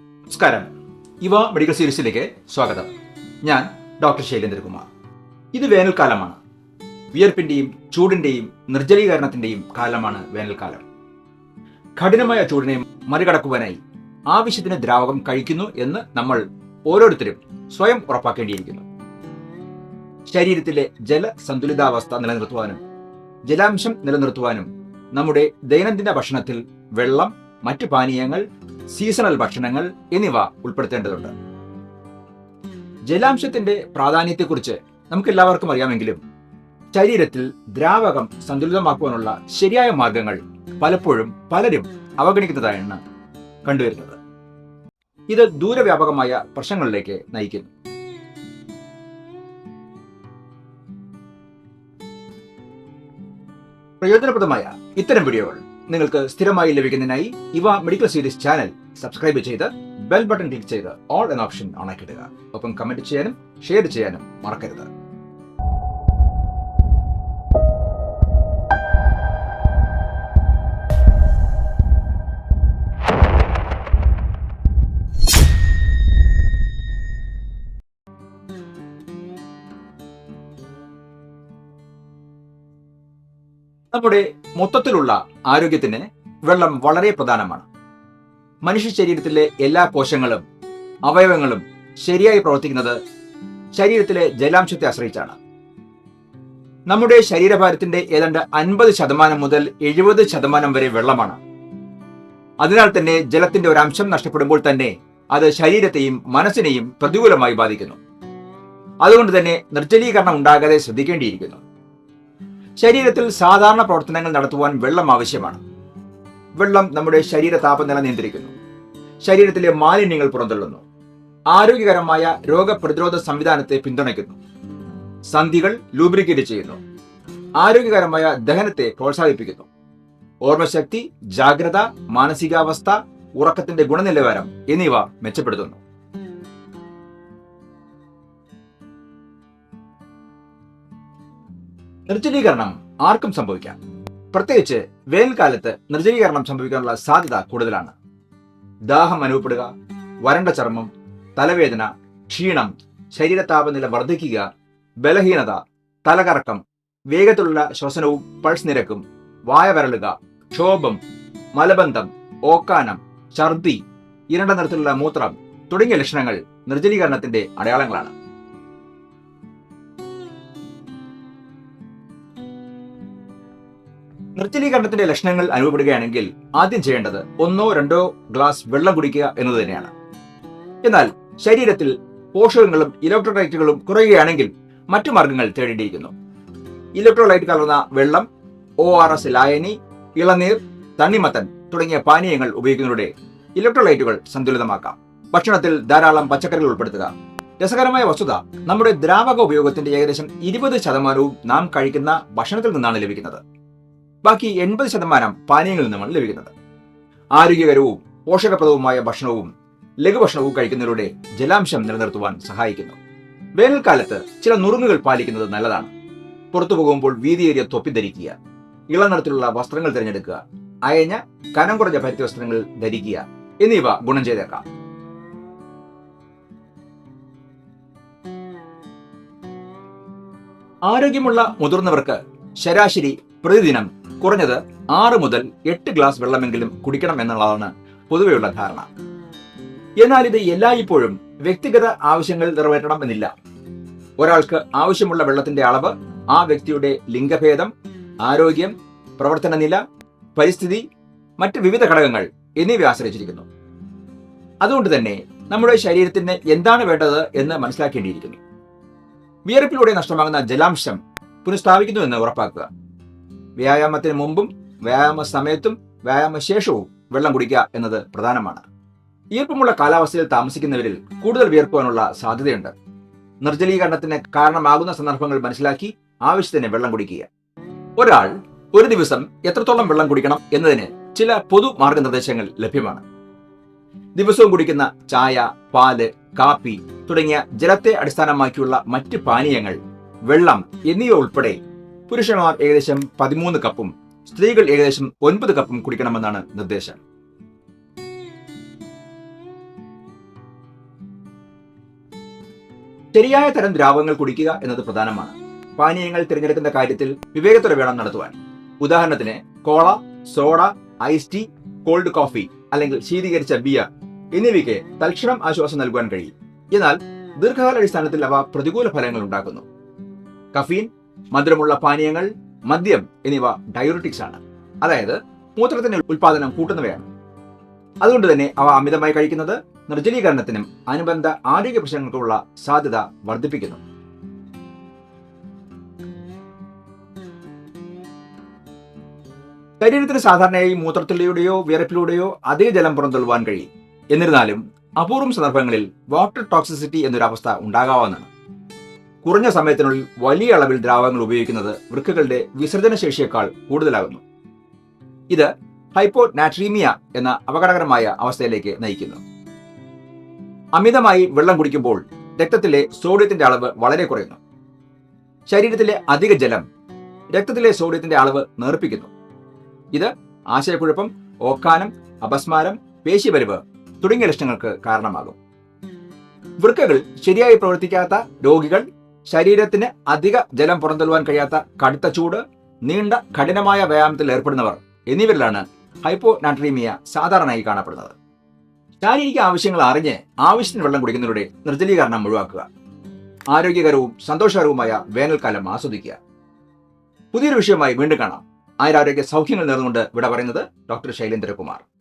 നമസ്കാരം. ഇവ മെഡിക്കൽ സീരീസിലേക്ക് സ്വാഗതം. ഞാൻ ഡോക്ടർ ശൈലേന്ദ്രകുമാർ. ഇത് വേനൽക്കാലമാണ്. വിയർപ്പിന്റെയും ചൂടിന്റെയും നിർജലീകരണത്തിന്റെയും കാലമാണ് വേനൽക്കാലം. കഠിനമായ ചൂടിനെ മറികടക്കുവാനായി ആവശ്യത്തിന് ദ്രാവകം കഴിക്കുന്നു എന്ന് നമ്മൾ ഓരോരുത്തരും സ്വയം ഉറപ്പാക്കേണ്ടിയിരിക്കുന്നു. ശരീരത്തിലെ ജല സന്തുലിതാവസ്ഥ നിലനിർത്തുവാനും ജലാംശം നിലനിർത്തുവാനും നമ്മുടെ ദൈനംദിന ഭക്ഷണത്തിൽ വെള്ളം മറ്റു പാനീയങ്ങൾ സീസണൽ ഭക്ഷണങ്ങൾ എന്നിവ ഉൾപ്പെടുത്തേണ്ടതുണ്ട്. ജലാംശത്തിന്റെ പ്രാധാന്യത്തെക്കുറിച്ച് നമുക്ക് എല്ലാവർക്കും അറിയാമെങ്കിലും ശരീരത്തിൽ ദ്രാവകം സന്തുലിതമാക്കുവാനുള്ള ശരിയായ മാർഗങ്ങൾ പലപ്പോഴും പലരും അവഗണിക്കുന്നതായാണ് കണ്ടുവരുന്നത്. ഇത് ദൂരവ്യാപകമായ പ്രശ്നങ്ങളിലേക്ക് നയിക്കുന്നു. പ്രയോജനപ്രദമായ ഇത്തരം വീഡിയോകൾ നിങ്ങൾക്ക് സ്ഥിരമായി ലഭിക്കുന്നതിനായി ഇവ മെഡിക്കൽ സീരീസ് ചാനൽ സബ്സ്ക്രൈബ് ചെയ്ത് ബെൽ ബട്ടൺ ക്ലിക്ക് ചെയ്ത് ഓൾ എന്ന ഓപ്ഷൻ ഓണാക്കിയിടുക ഒപ്പം കമന്റ് ചെയ്യാനും ഷെയർ ചെയ്യാനും മറക്കരുത്. നമ്മുടെ മൊത്തത്തിലുള്ള ആരോഗ്യത്തിന് വെള്ളം വളരെ പ്രധാനമാണ്. മനുഷ്യ ശരീരത്തിലെ എല്ലാ കോശങ്ങളും അവയവങ്ങളും ശരിയായി പ്രവർത്തിക്കുന്നത് ശരീരത്തിലെ ജലാംശത്തെ ആശ്രയിച്ചാണ്. നമ്മുടെ ശരീരഭാരത്തിന്റെ ഏതാണ്ട് അൻപത് ശതമാനം മുതൽ എഴുപത് ശതമാനം വരെ വെള്ളമാണ്. അതിനാൽ തന്നെ ജലത്തിന്റെ ഒരു അംശം നഷ്ടപ്പെടുമ്പോൾ തന്നെ അത് ശരീരത്തെയും മനസ്സിനെയും പ്രതികൂലമായി ബാധിക്കുന്നു. അതുകൊണ്ട് തന്നെ നിർജലീകരണം ഉണ്ടാകാതെ ശ്രദ്ധിക്കേണ്ടിയിരിക്കുന്നു. ശരീരത്തിൽ സാധാരണ പ്രവർത്തനങ്ങൾ നടത്തുവാൻ വെള്ളം ആവശ്യമാണ്. വെള്ളം നമ്മുടെ ശരീര താപനില നിയന്ത്രിക്കുന്നു ശരീരത്തിലെ മാലിന്യങ്ങൾ പുറന്തള്ളുന്നു. ആരോഗ്യകരമായ രോഗപ്രതിരോധ സംവിധാനത്തെ പിന്തുണയ്ക്കുന്നു. സന്ധികൾ ലൂബ്രിക്കേറ്റ് ചെയ്യുന്നു. ആരോഗ്യകരമായ ദഹനത്തെ പ്രോത്സാഹിപ്പിക്കുന്നു. ഓർമ്മശക്തി ജാഗ്രത മാനസികാവസ്ഥ ഉറക്കത്തിന്റെ ഗുണനിലവാരം എന്നിവ മെച്ചപ്പെടുത്തുന്നു. നിർജലീകരണം ആർക്കും സംഭവിക്കാം. പ്രത്യേകിച്ച് വേനൽക്കാലത്ത് നിർജലീകരണം സംഭവിക്കാനുള്ള സാധ്യത കൂടുതലാണ്. ദാഹം അനുഭവപ്പെടുക വരണ്ട ചർമ്മം തലവേദന ക്ഷീണം ശരീര താപനില വർദ്ധിക്കുക ബലഹീനത തലകറക്കം വേഗത്തിലുള്ള ശ്വസനവും പൾസ് നിരക്കും വായ വരളുക ക്ഷോഭം മലബന്ധം ഓക്കാനം ഛർദി ഇരണ്ട നിറത്തിലുള്ള മൂത്രം തുടങ്ങിയ ലക്ഷണങ്ങൾ നിർജലീകരണത്തിന്റെ അടയാളങ്ങളാണ്. നിർജലീകരണത്തിന്റെ ലക്ഷണങ്ങൾ അനുഭവപ്പെടുകയാണെങ്കിൽ ആദ്യം ചെയ്യേണ്ടത് ഒന്നോ രണ്ടോ ഗ്ലാസ് വെള്ളം കുടിക്കുക എന്നത് തന്നെയാണ്. എന്നാൽ ശരീരത്തിൽ പോഷകങ്ങളും ഇലക്ട്രോലൈറ്റുകളും കുറയുകയാണെങ്കിൽ മറ്റു മാർഗങ്ങൾ തേടേണ്ടിയിരിക്കുന്നു. ഇലക്ട്രോലൈറ്റ് കലർന്ന വെള്ളം ഒ ആർ എസ് ലായനി ഇളനീർ തണ്ണിമത്തൻ തുടങ്ങിയ പാനീയങ്ങൾ ഉപയോഗിക്കുന്നതിലൂടെ ഇലക്ട്രോലൈറ്റുകൾ സന്തുലിതമാക്കാം. ഭക്ഷണത്തിൽ ധാരാളം പച്ചക്കറികൾ ഉൾപ്പെടുത്തുക. രസകരമായ വസ്തുത നമ്മുടെ ദ്രാവക ഉപയോഗത്തിന്റെ ഏകദേശം ഇരുപത് ശതമാനവും നാം കഴിക്കുന്ന ഭക്ഷണത്തിൽ നിന്നാണ് ലഭിക്കുന്നത്. ബാക്കി എൺപത് ശതമാനം പാനീയങ്ങളിൽ നിന്നുമാണ് ലഭിക്കുന്നത്. ആരോഗ്യകരവും പോഷകപ്രദവുമായ ഭക്ഷണവും ലഘുഭക്ഷണവും കഴിക്കുന്നതിലൂടെ ജലാംശം നിലനിർത്തുവാൻ സഹായിക്കുന്നു. വേനൽക്കാലത്ത് ചില നുറുങ്ങുകൾ പാലിക്കുന്നത് നല്ലതാണ്. പുറത്തു പോകുമ്പോൾ വീതിയേറിയ തൊപ്പി ധരിക്കുക ഇളനിറത്തിലുള്ള വസ്ത്രങ്ങൾ തിരഞ്ഞെടുക്കുക അയഞ്ഞ കനം കുറഞ്ഞ പരുത്തി വസ്ത്രങ്ങൾ ധരിക്കുക എന്നിവ ഗുണം ചെയ്തേക്കാം. ആരോഗ്യമുള്ള മുതിർന്നവർക്ക് ശരാശരി പ്രതിദിനം കുറഞ്ഞത് ആറ് മുതൽ എട്ട് ഗ്ലാസ് വെള്ളമെങ്കിലും കുടിക്കണം എന്നുള്ളതാണ് പൊതുവെയുള്ള ധാരണ. എന്നാൽ ഇത് എല്ലായ്പ്പോഴും വ്യക്തിഗത ആവശ്യങ്ങൾ നിറവേറ്റണം എന്നില്ല. ഒരാൾക്ക് ആവശ്യമുള്ള വെള്ളത്തിന്റെ അളവ് ആ വ്യക്തിയുടെ ലിംഗഭേദം ആരോഗ്യം പ്രവർത്തന നില പരിസ്ഥിതി മറ്റ് വിവിധ ഘടകങ്ങൾ എന്നിവ ആശ്രയിച്ചിരിക്കുന്നു. അതുകൊണ്ട് തന്നെ നമ്മുടെ ശരീരത്തിന് എന്താണ് വേണ്ടത് എന്ന് മനസ്സിലാക്കേണ്ടിയിരിക്കുന്നു. വിയർപ്പിലൂടെ നഷ്ടമാകുന്ന ജലാംശം പുനഃസ്ഥാപിക്കുന്നു എന്ന് ഉറപ്പാക്കുക. വ്യായാമത്തിന് മുമ്പും വ്യായാമ സമയത്തും വ്യായാമ ശേഷവും വെള്ളം കുടിക്കുക എന്നത് പ്രധാനമാണ്. ഈർപ്പമുള്ള കാലാവസ്ഥയിൽ താമസിക്കുന്നവരിൽ കൂടുതൽ വിയർക്കുവാനുള്ള സാധ്യതയുണ്ട്. നിർജലീകരണത്തിന് കാരണമാകുന്ന സന്ദർഭങ്ങൾ മനസ്സിലാക്കി ആവശ്യത്തിന് വെള്ളം കുടിക്കുക. ഒരാൾ ഒരു ദിവസം എത്രത്തോളം വെള്ളം കുടിക്കണം എന്നതിന് ചില പൊതു മാർഗനിർദ്ദേശങ്ങൾ ലഭ്യമാണ്. ദിവസവും കുടിക്കുന്ന ചായ പാൽ കാപ്പി തുടങ്ങിയ ജലത്തെ അടിസ്ഥാനമാക്കിയുള്ള മറ്റ് പാനീയങ്ങൾ വെള്ളം എന്നിവ ഉൾപ്പെടെ പുരുഷന്മാർ ഏകദേശം പതിമൂന്ന് കപ്പും സ്ത്രീകൾ ഏകദേശം ഒൻപത് കപ്പും കുടിക്കണമെന്നാണ് നിർദ്ദേശം. ശരിയായ തരം ദ്രാവകങ്ങൾ കുടിക്കുക എന്നത് പ്രധാനമാണ്. പാനീയങ്ങൾ തിരഞ്ഞെടുക്കുന്ന കാര്യത്തിൽ വിവേകത്തോടെ വേണം നടത്തുവാൻ. ഉദാഹരണത്തിന് cola soda ice tea cold coffee അല്ലെങ്കിൽ ശീതീകരിച്ച ബിയർ എന്നിവയ്ക്ക് തൽക്ഷണം ആശ്വാസം നൽകുവാൻ കഴിയും. എന്നാൽ ദീർഘകാലാടിസ്ഥാനത്തിൽ അവ പ്രതികൂല ഫലങ്ങൾ ഉണ്ടാക്കുന്നു. കഫീൻ മധുരമുള്ള പാനീയങ്ങൾ മദ്യം എന്നിവ ഡയോറിറ്റിക്സ് ആണ്. അതായത് മൂത്രത്തിന്റെ ഉൽപാദനം കൂട്ടുന്നവയാണ്. അതുകൊണ്ട് തന്നെ അവ അമിതമായി കഴിക്കുന്നത് നിർജലീകരണത്തിനും അനുബന്ധ ആരോഗ്യ പ്രശ്നങ്ങൾക്കുള്ള സാധ്യത വർദ്ധിപ്പിക്കുന്നു. ശരീരത്തിന് സാധാരണയായി മൂത്രത്തിലൂടെയോ വിയർപ്പിലൂടെയോ അതേ ജലം പുറന്തള്ളുവാൻ കഴിയും. എന്നിരുന്നാലും അപൂർവം സന്ദർഭങ്ങളിൽ വാട്ടർ ടോക്സിസിറ്റി എന്നൊരവസ്ഥ ഉണ്ടാകാവുന്നതാണ്. കുറഞ്ഞ സമയത്തിനുള്ളിൽ വലിയ അളവിൽ ദ്രാവകങ്ങൾ ഉപയോഗിക്കുന്നത് വൃക്കകളുടെ വിസർജന ശേഷിയേക്കാൾ കൂടുതലാകുന്നു. ഇത് ഹൈപ്പോ നാട്രീമിയ എന്ന അപകടകരമായ അവസ്ഥയിലേക്ക് നയിക്കുന്നു. അമിതമായി വെള്ളം കുടിക്കുമ്പോൾ രക്തത്തിലെ സോഡിയത്തിന്റെ അളവ് വളരെ കുറയുന്നു. ശരീരത്തിലെ അധിക ജലം രക്തത്തിലെ സോഡിയത്തിന്റെ അളവ് നേർപ്പിക്കുന്നു. ഇത് ആശയക്കുഴപ്പം ഓക്കാനം അപസ്മാരം പേശിവലിവ് തുടങ്ങിയ ലക്ഷണങ്ങൾക്ക് കാരണമാകും. വൃക്കകൾ ശരിയായി പ്രവർത്തിക്കാത്ത രോഗികൾ ശരീരത്തിന് അധിക ജലം പുറന്തള്ളുവാൻ കഴിയാത്ത കടുത്ത ചൂട് നീണ്ട കഠിനമായ വ്യായാമത്തിൽ ഏർപ്പെടുന്നവർ എന്നിവരിലാണ് ഹൈപ്പോ നാട്രീമിയ സാധാരണയായി കാണപ്പെടുന്നത്. ശാരീരിക ആവശ്യങ്ങൾ അറിഞ്ഞ് ആവശ്യത്തിന് വെള്ളം കുടിക്കുന്നതിലൂടെ നിർജലീകരണം ഒഴിവാക്കുക ആരോഗ്യകരവും സന്തോഷകരവുമായ വേനൽക്കാലം ആസ്വദിക്കുക. പുതിയൊരു വിഷയമായി വീണ്ടും കാണാം. ആയുരാരോഗ്യ സൗഖ്യങ്ങൾ നേർന്നുകൊണ്ട് ഇവിടെ പറയുന്നത് ഡോക്ടർ ശൈലേന്ദ്രകുമാർ.